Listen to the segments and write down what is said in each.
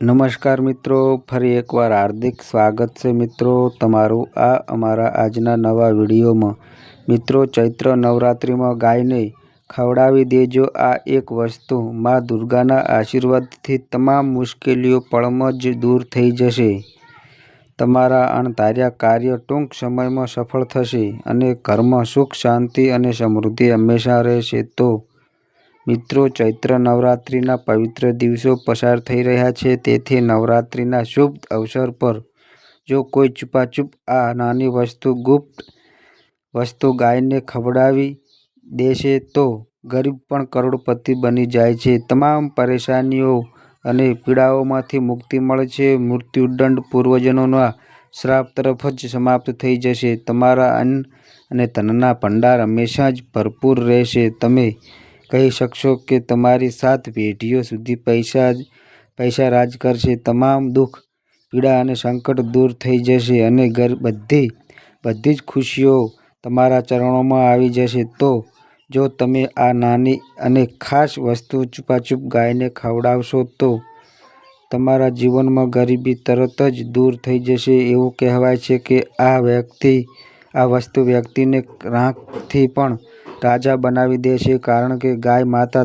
નમસ્કાર મિત્રો, ફરી એકવાર હાર્દિક સ્વાગત છે મિત્રો તમારું આ અમારા આજના નવા વિડીયોમાં. મિત્રો, ચૈત્ર નવરાત્રિમાં ગાયને ખવડાવી દેજો આ એક વસ્તુ. મા દુર્ગાના આશીર્વાદથી તમામ મુશ્કેલીઓ પળમાં જ દૂર થઈ જશે. તમારા અણધાર્યા કાર્ય ટૂંક સમયમાં સફળ થશે અને ઘરમાં સુખ, શાંતિ અને સમૃદ્ધિ હંમેશા રહેશે. તો મિત્રો, ચૈત્ર નવરાત્રિના પવિત્ર દિવસો પસાર થઈ રહ્યા છે. તેથી નવરાત્રિના શુભ અવસર પર જો કોઈ છુપાછુપ આ નાની વસ્તુ ગુપ્ત વસ્તુ ગાયને ખવડાવી દેશે, તો ગરીબ પણ કરોડપતિ બની જાય છે. તમામ પરેશાનીઓ અને પીડાઓમાંથી મુક્તિ મળે છે. મૃત્યુદંડ પૂર્વજનોના શ્રાપ તરફ જ સમાપ્ત થઈ જશે. તમારા અન્ન અને ધનના ભંડાર હંમેશા જ ભરપૂર રહેશે. તમે કહી શકશો કે તમારી સાત પેઢીઓ સુધી પૈસા જ, પૈસા રાજ કરશે. તમામ દુઃખ, પીડા અને સંકટ દૂર થઈ જશે અને ઘર બધી બધી જ ખુશીઓ તમારા ચરણોમાં આવી જશે. તો, જો તમે આ નાની અને ખાસ વસ્તુ છુપાછુપ ગાયને ખવડાવશો, તો તમારા જીવનમાં ગરીબી તરત જ દૂર થઈ જશે. એવું કહેવાય છે કે આ વ્યક્તિ, આ વસ્તુ વ્યક્તિને રાંકથી પણ રાજા બનાવી દે છે કારણ કે ગાય માતા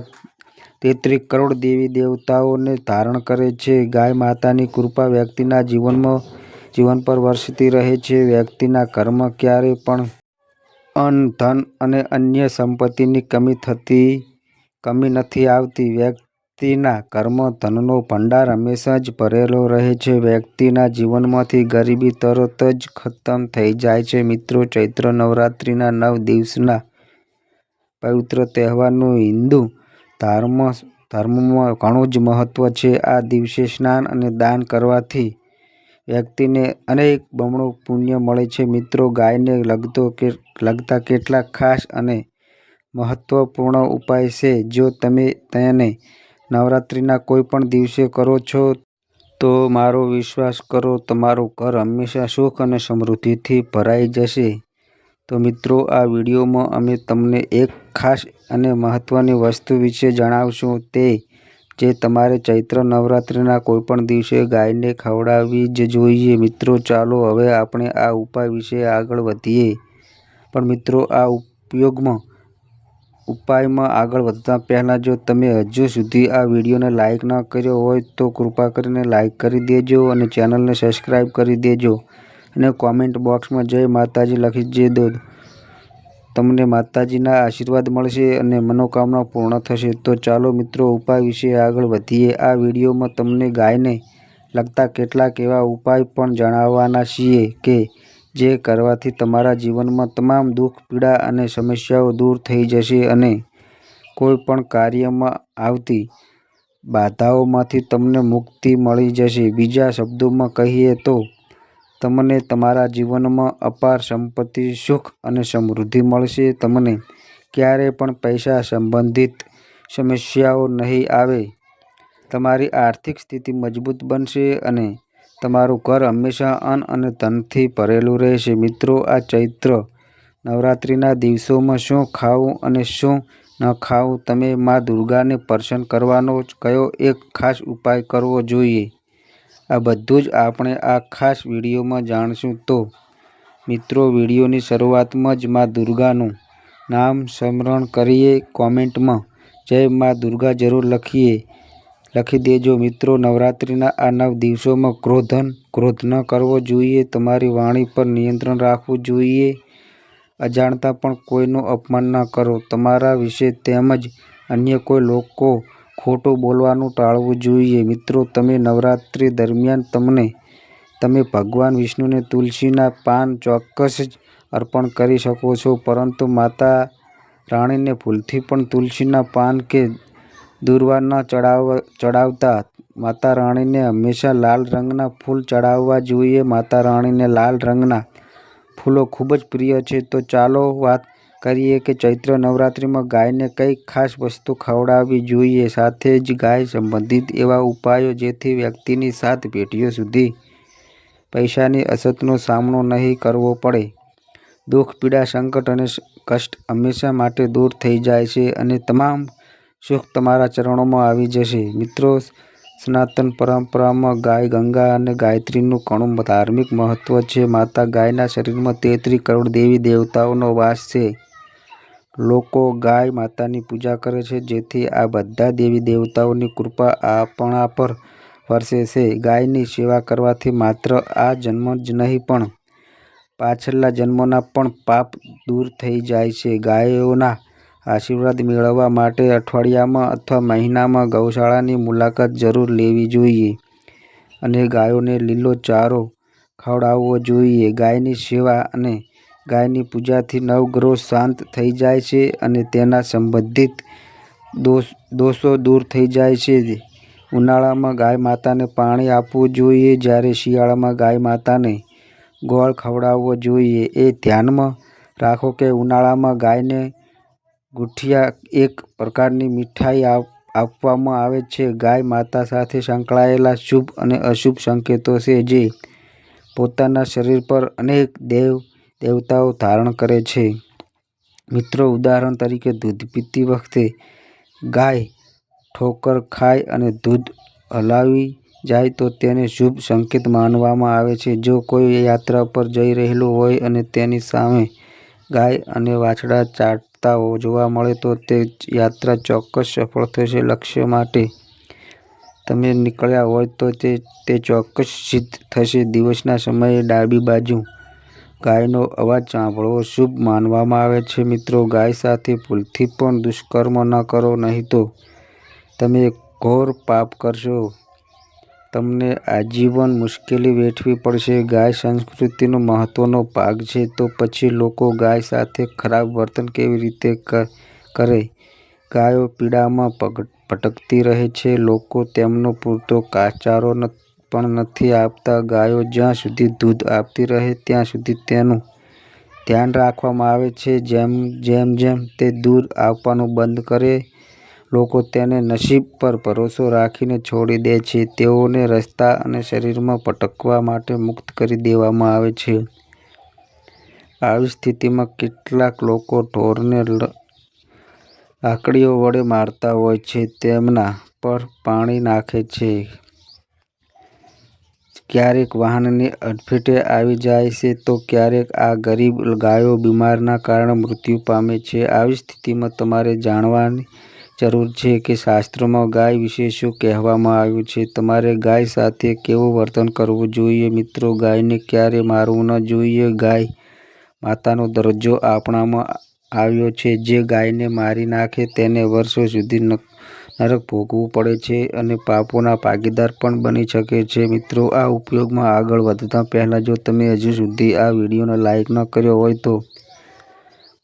તેત્રીસ કરોડ દેવી દેવતાઓને ધારણ કરે છે. ગાય માતાની કૃપા વ્યક્તિના જીવનમાં જીવન પર વરસતી રહે છે. વ્યક્તિના કર્મ ક્યારેય પણ અન્ન ધન અને અન્ય સંપત્તિની કમી થતી, કમી નથી આવતી. વ્યક્તિના કર્મ, ધનનો ભંડાર હંમેશા જ ભરેલો રહે છે. વ્યક્તિના જીવનમાંથી ગરીબી તરત જ ખતમ થઈ જાય છે. મિત્રો, ચૈત્ર નવરાત્રિના નવ દિવસના પવિત્ર તહેવારનું હિન્દુ ધર્મ, ધર્મમાં ઘણું જ મહત્ત્વ છે. આ દિવસે સ્નાન અને દાન કરવાથી વ્યક્તિને અનેક બમણું પુણ્ય મળે છે. મિત્રો, ગાયને લગતો કે, લગતા કેટલાક ખાસ અને મહત્ત્વપૂર્ણ ઉપાય છે. જો તમે તેને નવરાત્રિના કોઈ પણ દિવસે કરો છો, તો મારો વિશ્વાસ કરો, તમારું ઘર હંમેશા સુખ અને સમૃદ્ધિથી ભરાઈ જશે. તો મિત્રો, આ વિડીયોમાં અમે તમને એક ખાસ અને મહત્ત્વની વસ્તુ વિશે જણાવશું. તે જે તમારે ચૈત્ર નવરાત્રિના કોઈપણ દિવસે ગાયને ખવડાવવી જ જોઈએ. મિત્રો, ચાલો હવે આપણે આ ઉપાય વિશે આગળ વધીએ. પણ મિત્રો, આ ઉપયોગમાં, ઉપાયમાં આગળ વધતા પહેલાં જો તમે હજુ સુધી આ વિડીયોને લાઇક ન કર્યો હોય તો કૃપા કરીને લાઇક કરી દેજો અને ચેનલને સબસ્ક્રાઈબ કરી દેજો. અને કોમેન્ટ બોક્સમાં જય માતાજી લખી દેજો તમને માતાજીના આશીર્વાદ મળશે અને મનોકામના પૂર્ણ થશે. તો ચાલો મિત્રો, ઉપાય વિશે આગળ વધીએ. આ વિડીયોમાં તમને ગાયને લગતા કેટલાક એવા ઉપાય પણ જણાવવાના છીએ કે, જે કરવાથી તમારા જીવનમાં તમામ દુઃખ, પીડા અને સમસ્યાઓ દૂર થઈ જશે અને કોઈ પણ કાર્યમાં આવતી બાધાઓમાંથી તમને મુક્તિ મળી જશે. બીજા શબ્દોમાં કહીએ તો તમને તમારા જીવનમાં અપાર સંપત્તિ, સુખ અને સમૃદ્ધિ મળશે. તમને ક્યારે પણ પૈસા સંબંધિત સમસ્યાઓ નહીં આવે. તમારી આર્થિક સ્થિતિ મજબૂત બનશે અને તમારું ઘર હંમેશા અન્ન અને ધનથી ભરેલું રહેશે. મિત્રો, આ ચૈત્ર નવરાત્રિના દિવસોમાં શું ખાવું અને શું ન ખાવું, તમે મા દુર્ગાને પ્રસન્ન કરવાનો કયો એક ખાસ ઉપાય કરવો જોઈએ? આ બધું જ આપણે આ ખાસ વિડીયોમાં જાણીશું તો, મિત્રો, વિડીયોની શરૂઆતમાં જ મા દુર્ગાનું નામ સ્મરણ કરીએ કોમેન્ટમાં. જય મા દુર્ગા જરૂર લખીએ. લખી દેજો, મિત્રો, નવરાત્રિના આ નવ દિવસોમાં ક્રોધન, ક્રોધ ન કરવો જોઈએ. તમારી વાણી પર નિયંત્રણ રાખવું જોઈએ. અજાણતા પણ કોઈનું અપમાન ન કરો. તમારા વિશે તેમજ અન્ય કોઈ લોકો ખોટું બોલવાનું ટાળવું જોઈએ. મિત્રો, તમે નવરાત્રિ દરમિયાન તમને, તમે ભગવાન વિષ્ણુને તુલસીના પાન ચોક્કસ જ અર્પણ કરી શકો છો, પરંતુ માતા રાણીને ભૂલથી પણ તુલસીના પાન કે દુર્વા ન ચડાવ, ચડાવતા માતા રાણીને હંમેશા લાલ રંગના ફૂલ ચડાવવા જોઈએ. માતા રાણીને લાલ રંગના ફૂલો ખૂબ જ પ્રિય છે. તો ચાલો વાત કરીએ કે ચૈત્ર નવરાત્રિમાં ગાયને કઈ ખાસ વસ્તુ ખવડાવવી જોઈએ સાથે જ ગાય સંબંધિત એવા ઉપાયો જેથી વ્યક્તિની સાત પેઢીઓ સુધી પૈસાની અછતનો સામનો નહીં કરવો પડે દુઃખ, પીડા, સંકટ અને કષ્ટ હંમેશા માટે દૂર થઈ જાય છે અને તમામ સુખ તમારા ચરણોમાં આવી જશે મિત્રો, સનાતન પરંપરામાં ગાય ગંગા અને ગાયત્રીનું ઘણું ધાર્મિક મહત્વ છે. માતા ગાયના શરીરમાં તેત્રીસ કરોડ દેવી દેવતાઓનો વાસ છે. લોકો ગાય માતાની પૂજા કરે છે જેથી આ બધા દેવી દેવતાઓની કૃપા આપણા પર વરસે છે. ગાયની સેવા કરવાથી માત્ર આ જન્મ જ નહીં, પણ પાછલા જન્મોના પણ પાપ દૂર થઈ જાય છે. ગાયોના આશીર્વાદ મેળવવા માટે અઠવાડિયામાં અથવા મહિનામાં ગૌશાળાની મુલાકાત જરૂર લેવી જોઈએ અને ગાયોને લીલો ચારો ખવડાવવો જોઈએ. ગાયની સેવા અને ગાયની પૂજાથી નવગ્રહો શાંત થઈ જાય છે અને તેના સંબંધિત દોષ, દોષો દૂર થઈ જાય છે. ઉનાળામાં ગાય માતાને પાણી આપવું જોઈએ જ્યારે શિયાળામાં ગાય માતાને ગોળ ખવડાવવો જોઈએ. એ ધ્યાનમાં રાખો કે ઉનાળામાં ગાયને ગુઠિયા એક પ્રકારની મીઠાઈ આપવામાં આવે છે. ગાય માતા સાથે સંકળાયેલા શુભ અને અશુભ સંકેતો છે જે પોતાના શરીર પર અનેક દેવ દેવતાઓ ધારણ કરે છે. મિત્રો, ઉદાહરણ તરીકે દૂધ પીતી વખતે ગાય ઠોકર ખાય અને દૂધ હલાવી જાય તો તેને શુભ સંકેત માનવામાં આવે છે. જો કોઈ યાત્રા પર જઈ રહેલું હોય અને તેની સામે ગાય અને વાછડા ચાટતા જોવા મળે તો તે યાત્રા ચોક્કસ સફળ થશે. લક્ષ્ય માટે તમે નીકળ્યા હોય તો તે ચોક્કસ સિદ્ધ થશે. દિવસના સમયે ડાબી બાજુ ગાયનો અવાજ સાંભળવો શુભ માનવામાં આવે છે. મિત્રો ગાય સાથે ભૂલથી પણ દુષ્કર્મ ન કરો, નહીં તો તમે ઘોર પાપ કરશો. તમને આજીવન મુશ્કેલી વેઠવી પડશે. ગાય સંસ્કૃતિનો મહત્ત્વનો ભાગ છે તો પછી લોકો ગાય સાથે ખરાબ વર્તન કેવી રીતે કરે? ગાયો પીડામાં ભટકતી રહે છે. લોકો તેમનો પૂરતો ઘાસચારો પણ નથી આપતા. ગાયો જ્યાં સુધી દૂધ આપતી રહે ત્યાં સુધી તેનું ધ્યાન રાખવામાં આવે છે. જેમ જેમ જેમ તે દૂધ આપવાનું બંધ કરે લોકો તેને નસીબ પર ભરોસો રાખીને છોડી દે છે. તેઓને રસ્તા અને શરીરમાં ભટકવા માટે મુક્ત કરી દેવામાં આવે છે. આવી સ્થિતિમાં કેટલાક લોકો ઢોરને લાકડીઓ વડે મારતા હોય છે, તેમના પર પાણી નાખે છે. ક્યારેક વાહનની અડફેટે આવી જાય છે, તો ક્યારેક આ ગરીબ ગાયો બીમારના કારણે મૃત્યુ પામે છે. આવી સ્થિતિમાં તમારે જાણવાની જરૂર છે કે શાસ્ત્રોમાં ગાય વિશે શું કહેવામાં આવ્યું છે. તમારે ગાય સાથે કેવું વર્તન કરવું જોઈએ. મિત્રો, ગાયને ક્યારેય મારવું ન જોઈએ. ગાય માતાનો દરજ્જો આપણામાં આવ્યો છે. જે ગાયને મારી નાખે તેને વર્ષો સુધી નરક ભોગવું પડે છે અને પાપોના ભાગીદાર પણ બની શકે છે. મિત્રો, આ ઉપયોગમાં આગળ વધતા પહેલાં જો તમે હજુ સુધી આ વિડીયોને લાઇક ન કર્યો હોય તો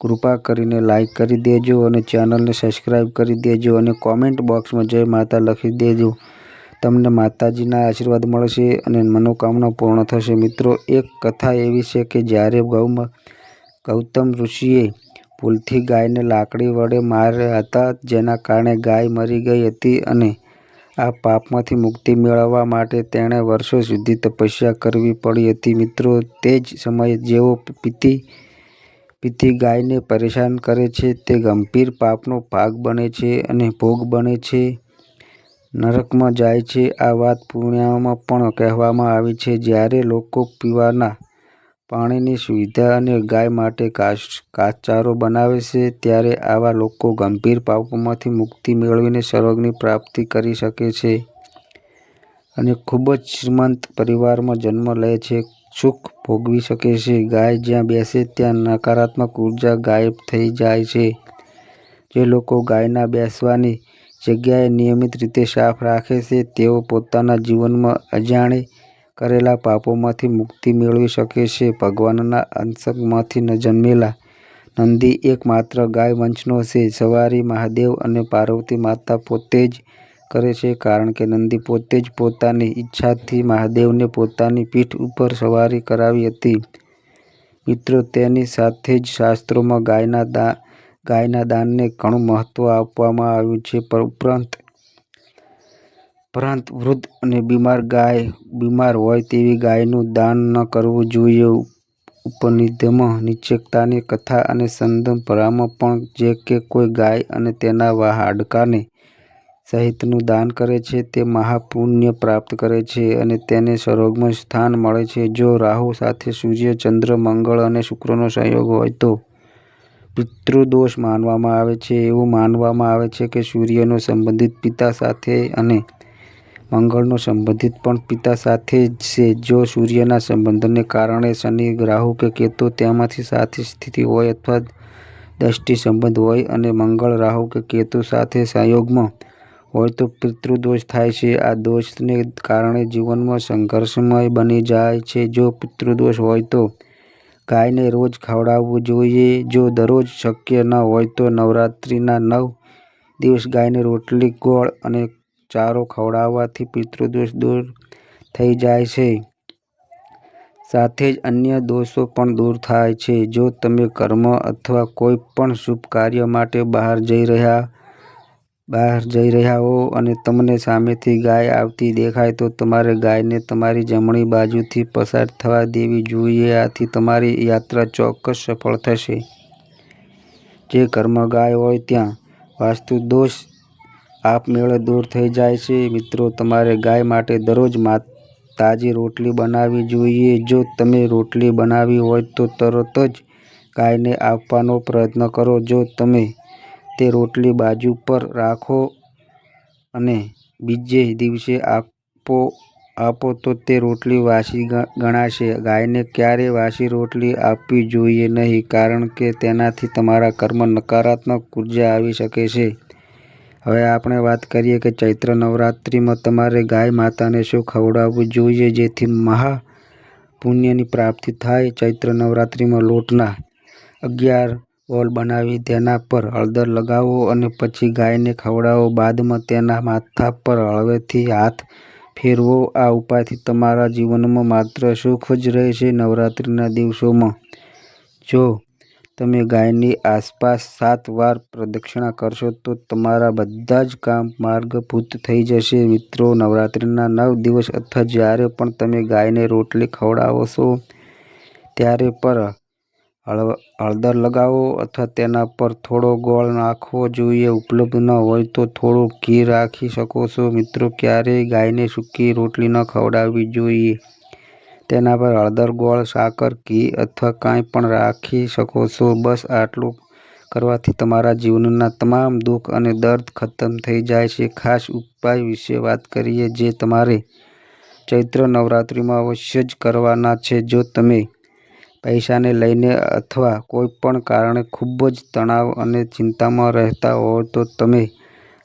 કૃપા કરીને લાઇક કરી દેજો અને ચેનલને સબસ્ક્રાઈબ કરી દેજો અને કોમેન્ટ બોક્સમાં જય માતા લખી દેજો. તમને માતાજીના આશીર્વાદ મળશે અને મનોકામના પૂર્ણ થશે. મિત્રો, એક કથા એવી છે કે જ્યારે ગૌતમ ઋષિએ ભૂલથી ગાયને લાકડી વડે માર્યા હતા, જેના કારણે ગાય મરી ગઈ હતી અને આ પાપમાંથી મુક્તિ મેળવવા માટે તેણે વર્ષો સુધી તપસ્યા કરવી પડી હતી. મિત્રો, તે જ સમયે જેઓ પીતી ગાયને પરેશાન કરે છે, તે ગંભીર પાપનો ભાગ બને છે અને ભોગ બને છે, નરકમાં જાય છે. આ વાત પૂર્ણિયામાં પણ કહેવામાં આવી છે. જ્યારે લોકો પીવાના પાણીની સુવિધા અને ગાય માટે ઘાસચારો બનાવે છે, ત્યારે આવા લોકો ગંભીર પાપોમાંથી મુક્તિ મેળવીને સ્વર્ગની પ્રાપ્તિ કરી શકે છે અને ખૂબ જ શ્રીમંત પરિવારમાં જન્મ લે છે, સુખ ભોગવી શકે છે. ગાય જ્યાં બેસે ત્યાં નકારાત્મક ઊર્જા ગાયબ થઈ જાય છે. જે લોકો ગાયના બેસવાની જગ્યાએ નિયમિત રીતે સાફ રાખે છે, તેઓ પોતાના જીવનમાં અજાણે કરેલા પાપોમાંથી મુક્તિ મેળવી શકે છે. ભગવાનના અંશમાંથી જન્મેલા નંદી એકમાત્ર ગાય વંશનો છે. સવારી મહાદેવ અને પાર્વતી માતા પોતે જ કરે છે કારણ કે નંદી પોતે જ પોતાની ઈચ્છાથી મહાદેવને પોતાની પીઠ ઉપર સવારી કરાવી હતી. મિત્રો, તેની સાથે જ શાસ્ત્રોમાં ગાયના દા, ગાયના દાનને ઘણું મહત્ત્વ આપવામાં આવ્યું છે. પર ઉપરાંત વૃદ્ધ અને બીમાર ગાય બીમાર હોય તેવી ગાયનું દાન ન કરવું જોઈએ. ઉપનિષદમાં નીચેતાની કથા અને સંદર્ભમાં પણ જે કે કોઈ ગાય અને તેના હાડકાને સહિતનું દાન કરે છે તે મહાપુણ્ય પ્રાપ્ત કરે છે અને તેને સ્વર્ગમાં સ્થાન મળે છે જો રાહુ સાથે સૂર્ય, ચંદ્ર, મંગળ અને શુક્રનો સંયોગ હોય તો પિતૃદોષ માનવામાં આવે છે એવું માનવામાં આવે છે કે સૂર્યનો સંબંધિત પિતા સાથે અને મંગળનો સંબંધિત પણ પિતા સાથે જ છે. જો સૂર્યના સંબંધને કારણે શનિ, રાહુ કે કેતુ તેમાંથી સાથે સ્થિતિ હોય અથવા દષ્ટિ સંબંધ હોય અને મંગળ, રાહુ કે કેતુ સાથે સંયોગમાં હોય તો પિતૃદોષ થાય છે. આ દોષને કારણે જીવનમાં સંઘર્ષમય બની જાય છે. જો પિતૃદોષ હોય તો ગાયને રોજ ખવડાવવું જોઈએ. જો દરરોજ શક્ય ન હોય તો નવરાત્રિના નવ દિવસ ગાયને રોટલી, ગોળ અને ચારો ખવડાવવાથી પિતૃદોષ દૂર થઈ જાય છે. સાથે જ અન્ય દોષો પણ દૂર થાય છે. જો તમે કર્મ અથવા કોઈ પણ શુભ કાર્ય માટે બહાર જઈ રહ્યા, બહાર જઈ રહ્યા હો અને તમને સામેથી ગાય આવતી દેખાય, તો તમારે ગાયને તમારી જમણી બાજુથી પસાર થવા દેવી જોઈએ. આથી તમારી યાત્રા ચોક્કસ સફળ થશે. જે કર્મ ગાય હોય ત્યાં વાસ્તુ દોષ આપમેળે દૂર થઈ જાય છે. મિત્રો, તમારે ગાય માટે દરરોજ તાજી રોટલી બનાવવી જોઈએ. જો તમે રોટલી બનાવી હોય તો તરત જ ગાયને આપવાનો પ્રયત્ન કરો. જો તમે તે રોટલી બાજુ પર રાખો અને બીજે દિવસે આપો આપો તો તે રોટલી વાસી ગણાશે. ગાયને ક્યારેય વાસી રોટલી આપવી જોઈએ નહીં, કારણ કે તેનાથી તમારા ઘરમાં નકારાત્મક ઊર્જા આવી શકે છે. હવે આપણે વાત કરીએ કે ચૈત્ર નવરાત્રિમાં તમારે ગાય માતાને શું ખવડાવવું જોઈએ જેથી મહા પુણ્યની પ્રાપ્તિ થાય ચૈત્ર નવરાત્રિમાં લોટના અગિયાર બોલ બનાવી તેના પર હળદર લગાવો અને પછી ગાયને ખવડાવો. બાદમાં તેના માથા પર હળવેથી હાથ ફેરવો. આ ઉપાયથી તમારા જીવનમાં માત્ર સુખ જ રહેશે નવરાત્રિના દિવસોમાં. જો તમે ગાયની આસપાસ સાત વાર પ્રદક્ષિણા કરશો તો તમારા બધા જ કામ માર્ગભૂત થઈ જશે. મિત્રો, નવરાત્રિના નવ દિવસ અથવા જ્યારે પણ તમે ગાયને રોટલી ખવડાવો છો, ત્યારે પર હળદર લગાવો અથવા તેના પર થોડો ગોળ નાખવો જોઈએ. ઉપલબ્ધ ન હોય તો થોડું ઘી રાખી શકો છો. મિત્રો, ક્યારેય ગાયને સૂકી રોટલી ન ખવડાવવી જોઈએ. તેના પર હળદર, ગોળ, સાકર, ઘી અથવા કાંઈ પણ રાખી શકો છો. બસ આટલું કરવાથી તમારા જીવનના તમામ દુઃખ અને દર્દ ખતમ થઈ જાય છે. ખાસ ઉપાય વિશે વાત કરીએ જે તમારે ચૈત્ર નવરાત્રિમાં અવશ્ય જ કરવાના છે. જો તમે પૈસાને લઈને અથવા કોઈ પણ કારણે ખૂબ જ તણાવ અને ચિંતામાં રહેતા હો તો તમે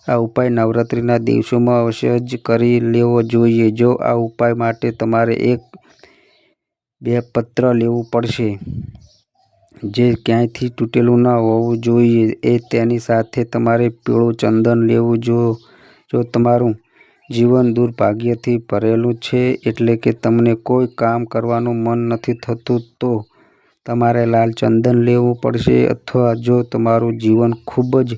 આ ઉપાય નવરાત્રિના દિવસોમાં અવશ્ય જ કરી લેવો જોઈએ. જો આ ઉપાય માટે તમારે એક બેલપત્ર લેવું પડશે. જે ક્યાંયથી તૂટેલું ન હોવું જોઈએ, એ તેની સાથે તમારે પીળું ચંદન લેવું જો જો તમારું જીવન દુર્ભાગ્યથી ભરેલું છે, એટલે કે તમને કોઈ કામ કરવાનું મન નથી થતું, તો તમારે લાલ ચંદન લેવું પડશે. અથવા જો તમારું જીવન ખૂબ જ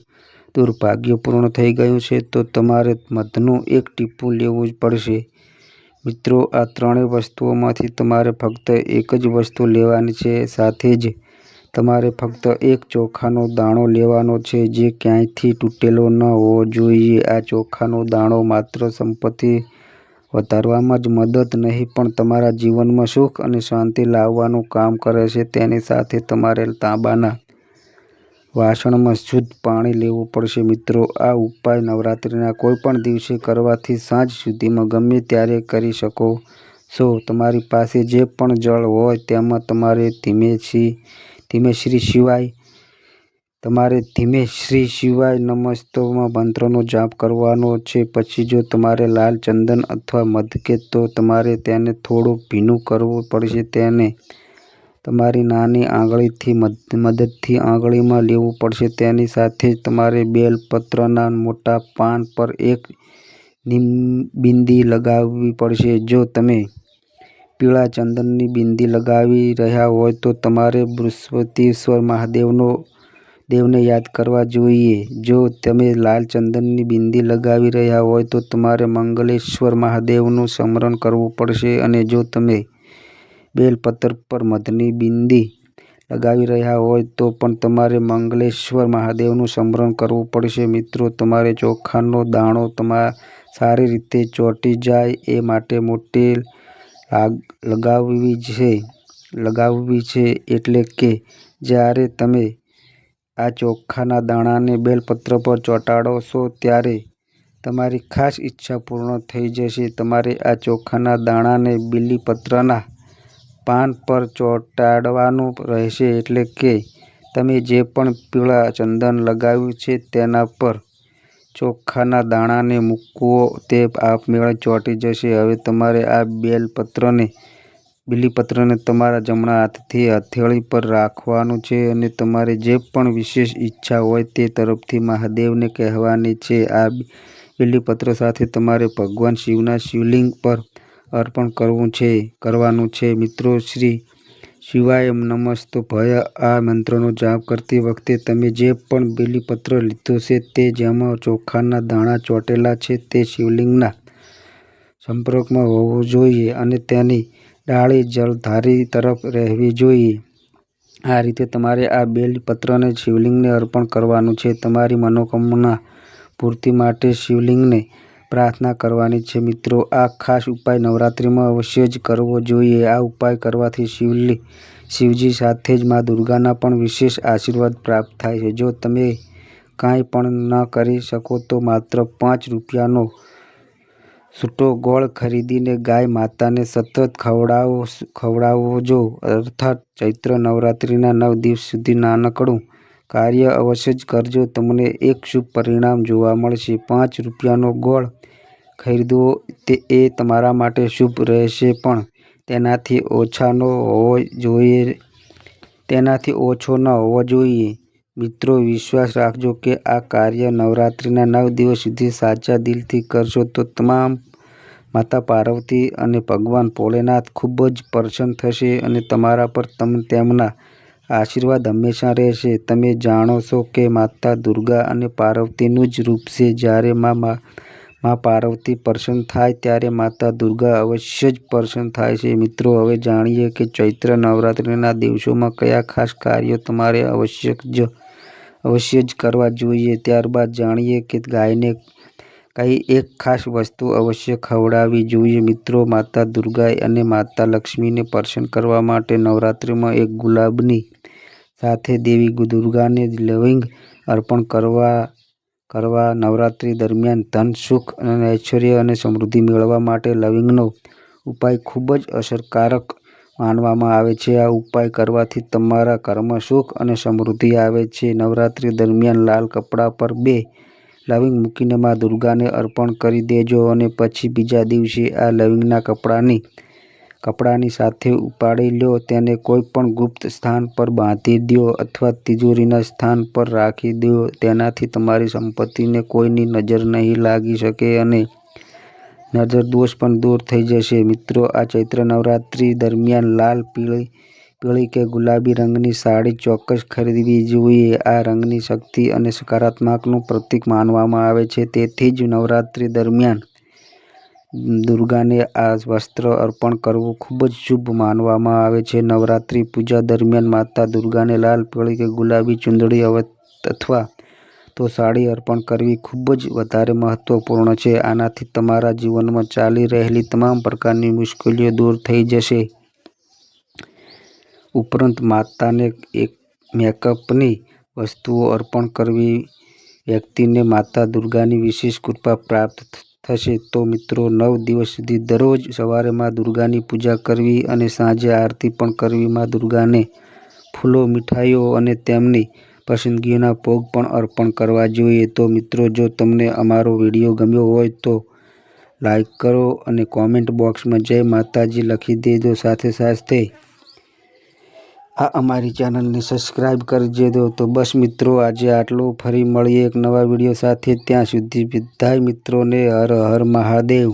દુર્ભાગ્યપૂર્ણ થઈ ગયું છે, તો તમારે મધનું એક ટીપું લેવું પડશે. મિત્રો, આ ત્રણેય વસ્તુઓમાંથી તમારે ફક્ત એક જ વસ્તુ લેવાની છે, સાથે જ તમારે ફક્ત એક ચોખાનો દાણો લેવાનો છે, જે ક્યાંયથી તૂટેલો ન હોવો જોઈએ. આ ચોખાનો દાણો માત્ર સંપત્તિ વધારવામાં જ મદદ નહીં, પણ તમારા જીવનમાં સુખ અને શાંતિ લાવવાનું કામ કરે છે. તેની સાથે તમારે તાંબાના વાસણમાં શુદ્ધ પાણી લેવું પડશે. મિત્રો, આ ઉપાય નવરાત્રિના કોઈ પણ દિવસે કરવાથી સાંજ સુધીમાં ગમે ત્યારે કરી શકો છો. તમારી પાસે જે પણ જળ હોય તેમાં તમારે ધીમે શ્રી ધીમે શ્રી શિવાય, તમારે ધીમે શ્રી શિવાય નમસ્તોમાં મંત્રનો જાપ કરવાનો છે. પછી જો તમારે લાલ ચંદન અથવા મધકે તો તમારે તેને થોડું ભીનું કરવું પડશે. તેને તમારી નાની આંગળીથી મદદથી આંગળીમાં લેવું પડશે. તેની સાથે જ તમારે બેલપત્રના મોટા પાન પર એક બિંદી લગાવવી પડશે. જો તમે પીળા ચંદનની બિંદી લગાવી રહ્યા હોય તો તમારે બૃહસ્પતિશ્વર મહાદેવનો, દેવને યાદ કરવા જોઈએ. જો તમે લાલ ચંદનની બિંદી લગાવી રહ્યા હોય તો તમારે મંગલેશ્વર મહાદેવનું સ્મરણ કરવું પડશે અને જો તમે બેલપત્ર પર મધની બિંદી લગાવી રહ્યા હોય તો પણ તમારે મંગલેશ્વર મહાદેવનું સ્મરણ કરવું પડશે. મિત્રો, તમારે ચોખાનો દાણો તમા, સારી રીતે ચોંટી જાય એ માટે મોટી લગાવવી છે લગાવવી છે એટલે કે જ્યારે તમે આ ચોખાના દાણાને બેલપત્ર પર ચોંટાડશો ત્યારે તમારી ખાસ ઈચ્છા પૂર્ણ થઈ જશે. તમારે આ ચોખાના દાણાને બીલીપત્રના પાન પર ચોંટાડવાનું રહેશે એટલે કે તમે જે પણ પીળા ચંદન લગાવ્યું છે તેના પર ચોખાના દાણાને મૂકવો, તે આપમેળે ચોંટી જશે. હવે તમારે આ બેલપત્રને, બીલીપત્રને તમારા જમણા હાથથી હથેળી પર રાખવાનું છે અને તમારે જે પણ વિશેષ ઈચ્છા હોય તે તરફથી મહાદેવને કહેવાની છે. આ બીલીપત્ર સાથે તમારે ભગવાન શિવના શિવલિંગ પર અર્પણ કરવું છે, કરવાનું છે. મિત્રો, શ્રી શિવાય નમસ્તો. ભય આ મંત્રનો જાપ કરતી વખતે તમે જે પણ બિલીપત્ર લીધો છે તે જેમાં ચોખાના દાણા ચોંટેલા છે તે શિવલિંગના સંપર્કમાં હોવું જોઈએ અને તેની ડાળી જલધારી તરફ રહેવી જોઈએ. આ રીતે તમારે આ બેલપત્રને શિવલિંગને અર્પણ કરવાનું છે. તમારી મનોકામના પૂર્તિ માટે શિવલિંગને પ્રાર્થના કરવાની છે. મિત્રો, આ ખાસ ઉપાય નવરાત્રિમાં અવશ્ય જ કરવો જોઈએ. આ ઉપાય કરવાથી શિવલી, શિવજી સાથે જ મા દુર્ગાના પણ વિશેષ આશીર્વાદ પ્રાપ્ત થાય છે. જો તમે કાંઈ પણ ન કરી શકો, તો માત્ર પાંચ રૂપિયાનો છૂટો ગોળ ખરીદીને ગાય માતાને સતત ખવડાવો, ખવડાવજો. અર્થાત ચૈત્ર નવરાત્રિના નવ દિવસ સુધી નાનકડું કાર્ય અવશ્ય જ કરજો. તમને એક શુભ પરિણામ જોવા મળશે. પાંચ રૂપિયાનો ગોળ ખરીદવો તે એ તમારા માટે શુભ રહેશે પણ તેનાથી ઓછાનો હોવો જોઈએ. તેનાથી ઓછો ન હોવો જોઈએ. મિત્રો, વિશ્વાસ રાખજો કે આ કાર્ય નવરાત્રિના નવ દિવસ સુધી સાચા દિલથી કરશો તો તમામ માતા પાર્વતી અને ભગવાન ભોલેનાથ ખૂબ જ પ્રસન્ન થશે અને તમારા પર તેમના આશીર્વાદ હંમેશા રહેશે. તમે જાણો છો કે માતા દુર્ગા અને પાર્વતીનું જ રૂપ છે. જ્યારે મા મા પાર્વતી પ્રસન્ન થાય ત્યારે માતા દુર્ગા અવશ્ય જ પ્રસન્ન થાય છે. મિત્રો, હવે જાણીએ કે ચૈત્ર નવરાત્રિના દિવસોમાં કયા ખાસ કાર્યો તમારે અવશ્ય જ અવશ્ય જ કરવા જોઈએ. ત્યારબાદ જાણીએ કે ગાયને કઈ એક ખાસ વસ્તુ અવશ્ય ખવડાવવી જોઈએ. મિત્રો, માતા દુર્ગા અને માતા લક્ષ્મીને પ્રસન્ન કરવા માટે નવરાત્રિમાં એક ગુલાબની સાથે દેવી દુર્ગાને લવિંગ અર્પણ કરવા કરવા નવરાત્રિ દરમિયાન ધન, સુખ અને ઐશ્વર્ય અને સમૃદ્ધિ મેળવવા માટે લવિંગનો ઉપાય ખૂબ જ અસરકારક માનવામાં આવે છે. આ ઉપાય કરવાથી તમારા કર્મ સુખ અને સમૃદ્ધિ આવે છે. નવરાત્રિ દરમિયાન લાલ કપડા પર બે લવિંગ મૂકીને મા દુર્ગાને અર્પણ કરી દેજો અને પછી બીજા દિવસે આ લવિંગના કપડાની કપડાની સાથે ઉપાડી લો, તેને કોઈ પણ ગુપ્ત સ્થાન પર બાંધી દો અથવા તિજોરીના સ્થાન પર રાખી દો. તેનાથી તમારી સંપત્તિને કોઈની નજર નહીં લાગી શકે અને નજર દોષ પણ દૂર થઈ જશે. મિત્રો, આ ચૈત્ર નવરાત્રિ દરમિયાન લાલ પીળી પીળી કે ગુલાબી રંગની સાડી ચોક્કસ ખરીદવી જોઈએ. આ રંગની શક્તિ અને સકારાત્મકનું પ્રતીક માનવામાં આવે છે. તેથી જ નવરાત્રિ દરમિયાન દુર્ગાને આ વસ્ત્ર અર્પણ કરવું ખૂબ જ શુભ માનવામાં આવે છે. નવરાત્રિ પૂજા દરમિયાન માતા દુર્ગાને લાલ પીળી કે ગુલાબી ચુંદડી અથવા તો સાડી અર્પણ કરવી ખૂબ જ વધારે મહત્વપૂર્ણ છે. આનાથી તમારા જીવનમાં ચાલી રહેલી તમામ પ્રકારની મુશ્કેલીઓ દૂર થઈ જશે. ઉપરાંત માતાને એક મેકઅપની વસ્તુઓ અર્પણ કરવી વ્યક્તિને માતા દુર્ગાની વિશેષ કૃપા પ્રાપ્ત થશે. તો મિત્રો, નવ દિવસ સુધી દરરોજ સવારે માં દુર્ગાની પૂજા કરવી અને સાંજે આરતી પણ કરવી મા દુર્ગાને ફૂલો, મીઠાઈઓ અને તેમની પસંદગીના ભોગ પણ અર્પણ કરવા જોઈએ. તો મિત્રો, જો તમને અમારો વીડિયો ગમ્યો હોય તો લાઈક કરો અને કોમેન્ટ બોક્સમાં જય માતાજી લખી દેજો સાથે સાથે. આ અમારી ચેનલને સબસ્ક્રાઈબ કરી દેજો તો બસ મિત્રો, આજે આટલું. ફરી મળીએ એક નવા વીડિયો સાથે. ત્યાં સુધી બધાય મિત્રોને હર હર મહાદેવ.